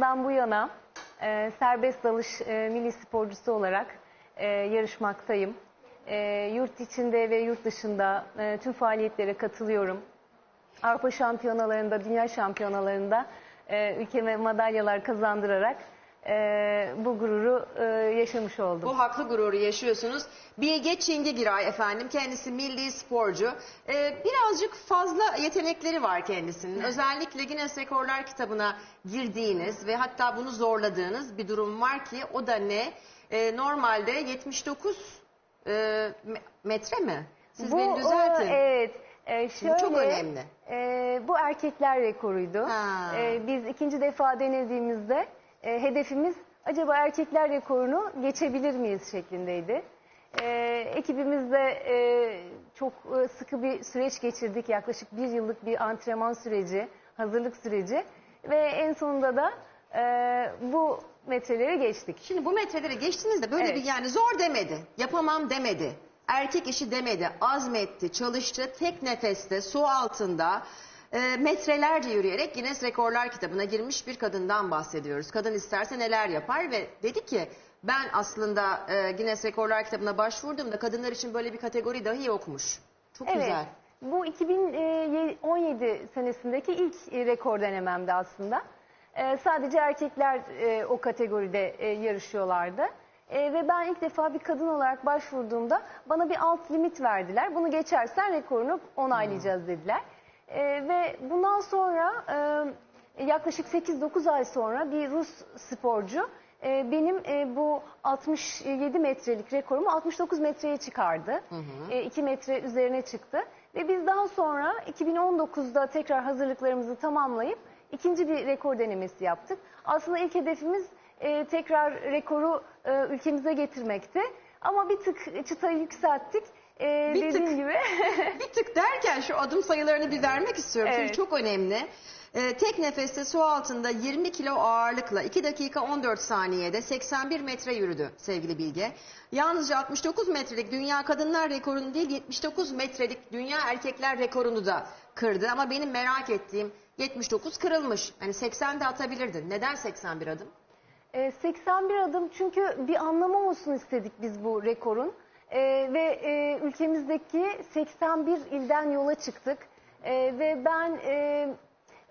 yılından bu yana e, serbest dalış e, milli sporcusu olarak e, yarışmaktayım. E, yurt içinde ve yurt dışında e, tüm faaliyetlere katılıyorum. Avrupa şampiyonalarında, dünya şampiyonalarında e, ülkeme madalyalar kazandırarak e, bu gururu e, yaşamış oldum. Bu haklı gururu yaşıyorsunuz. Bilge Çingigiray efendim kendisi milli sporcu. Ee, birazcık fazla yetenekleri var kendisinin. Özellikle Guinness Rekorlar kitabına girdiğiniz ve hatta bunu zorladığınız bir durum var ki o da ne? Ee, normalde 79 e, me- metre mi? Siz beni o, düzeltin. evet. E, şöyle, çok önemli. e, bu erkekler rekoruydu. Ha. E, biz ikinci defa denediğimizde e, hedefimiz acaba erkekler rekorunu geçebilir miyiz şeklindeydi. E, ekibimizde e, çok e, sıkı bir süreç geçirdik. Yaklaşık bir yıllık bir antrenman süreci, hazırlık süreci. Ve en sonunda da e, bu metreleri geçtik. Şimdi bu metreleri geçtiğinizde böyle Evet. bir yani zor demedi, yapamam demedi, erkek işi demedi, azmetti, çalıştı, tek nefeste, su altında e, metrelerce yürüyerek Guinness Rekorlar kitabına girmiş bir kadından bahsediyoruz. Kadın isterse neler yapar ve dedi ki ben aslında e, Guinness Rekorlar kitabına başvurduğumda kadınlar için böyle bir kategori dahi yokmuş. Çok Evet. güzel. Bu 2017 senesindeki ilk e, rekor denememdi aslında. E, Sadece erkekler e, o kategoride e, yarışıyorlardı. E, Ve ben ilk defa bir kadın olarak başvurduğumda bana bir alt limit verdiler. Bunu geçersen rekorunu onaylayacağız dediler. E, Ve bundan sonra e, yaklaşık 8-9 ay sonra bir Rus sporcu e, benim e, bu 67 metrelik rekorumu 69 metreye çıkardı. 2 metre üzerine çıktı. Ve biz daha sonra 2019'da tekrar hazırlıklarımızı tamamlayıp ikinci bir rekor denemesi yaptık. Aslında ilk hedefimiz e, tekrar rekoru e, ülkemize getirmekti. Ama bir tık çıtayı yükselttik. E, Bir dediğim tık. gibi Bir tık derken şu adım sayılarını bir vermek istiyorum. Çünkü Evet. çok önemli. Ee, tek nefeste su altında 20 kilo ağırlıkla 2 dakika 14 saniyede 81 metre yürüdü sevgili Bilge. Yalnızca 69 metrelik dünya kadınlar rekorunu değil 79 metrelik dünya erkekler rekorunu da kırdı. Ama benim merak ettiğim 79 kırılmış. Hani 80 de atabilirdin. Neden 81 adım? E, 81 adım çünkü bir anlamı olsun istedik biz bu rekorun. E, ve e, ülkemizdeki 81 ilden yola çıktık. E, ve ben e,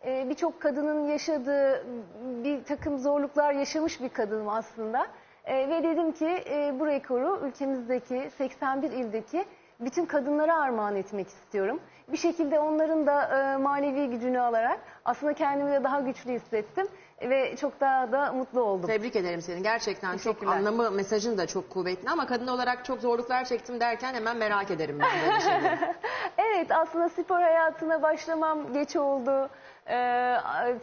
e, birçok kadının yaşadığı bir takım zorluklar yaşamış bir kadınım aslında. E, ve dedim ki e, bu rekoru ülkemizdeki 81 ildeki bütün kadınlara armağan etmek istiyorum. Bir şekilde onların da e, manevi gücünü alarak aslında kendimi de daha güçlü hissettim ve çok daha da mutlu oldum. Tebrik ederim seni. Gerçekten çok Teşekkürler. anlamı, mesajın da çok kuvvetli ama kadın olarak çok zorluklar çektim derken hemen merak ederim ben böyle şeyleri. Evet aslında spor hayatına başlamam geç oldu. Ee,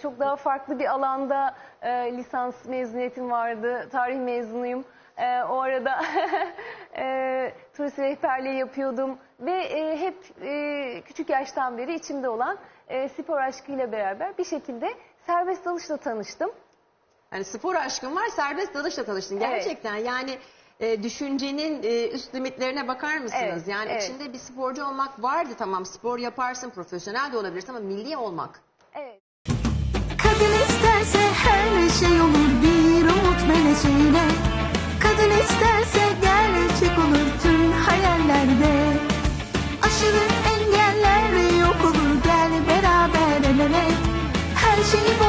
çok daha farklı bir alanda e, lisans mezuniyetim vardı. Tarih mezunuyum. Ee, o arada e, turist rehberliği yapıyordum. Ve e, hep e, küçük yaştan beri içimde olan e, spor aşkıyla beraber bir şekilde serbest dalışla tanıştım. Yani spor aşkın var, serbest dalışla tanıştın. Evet. Gerçekten yani e, düşüncenin e, üst limitlerine bakar mısınız? Evet, yani evet. içinde bir sporcu olmak vardı tamam spor yaparsın, profesyonel de olabilirsin ama milli olmak. Evet. Kadın isterse her şey olur bir umut meleğiyle. Kadın isterse 心。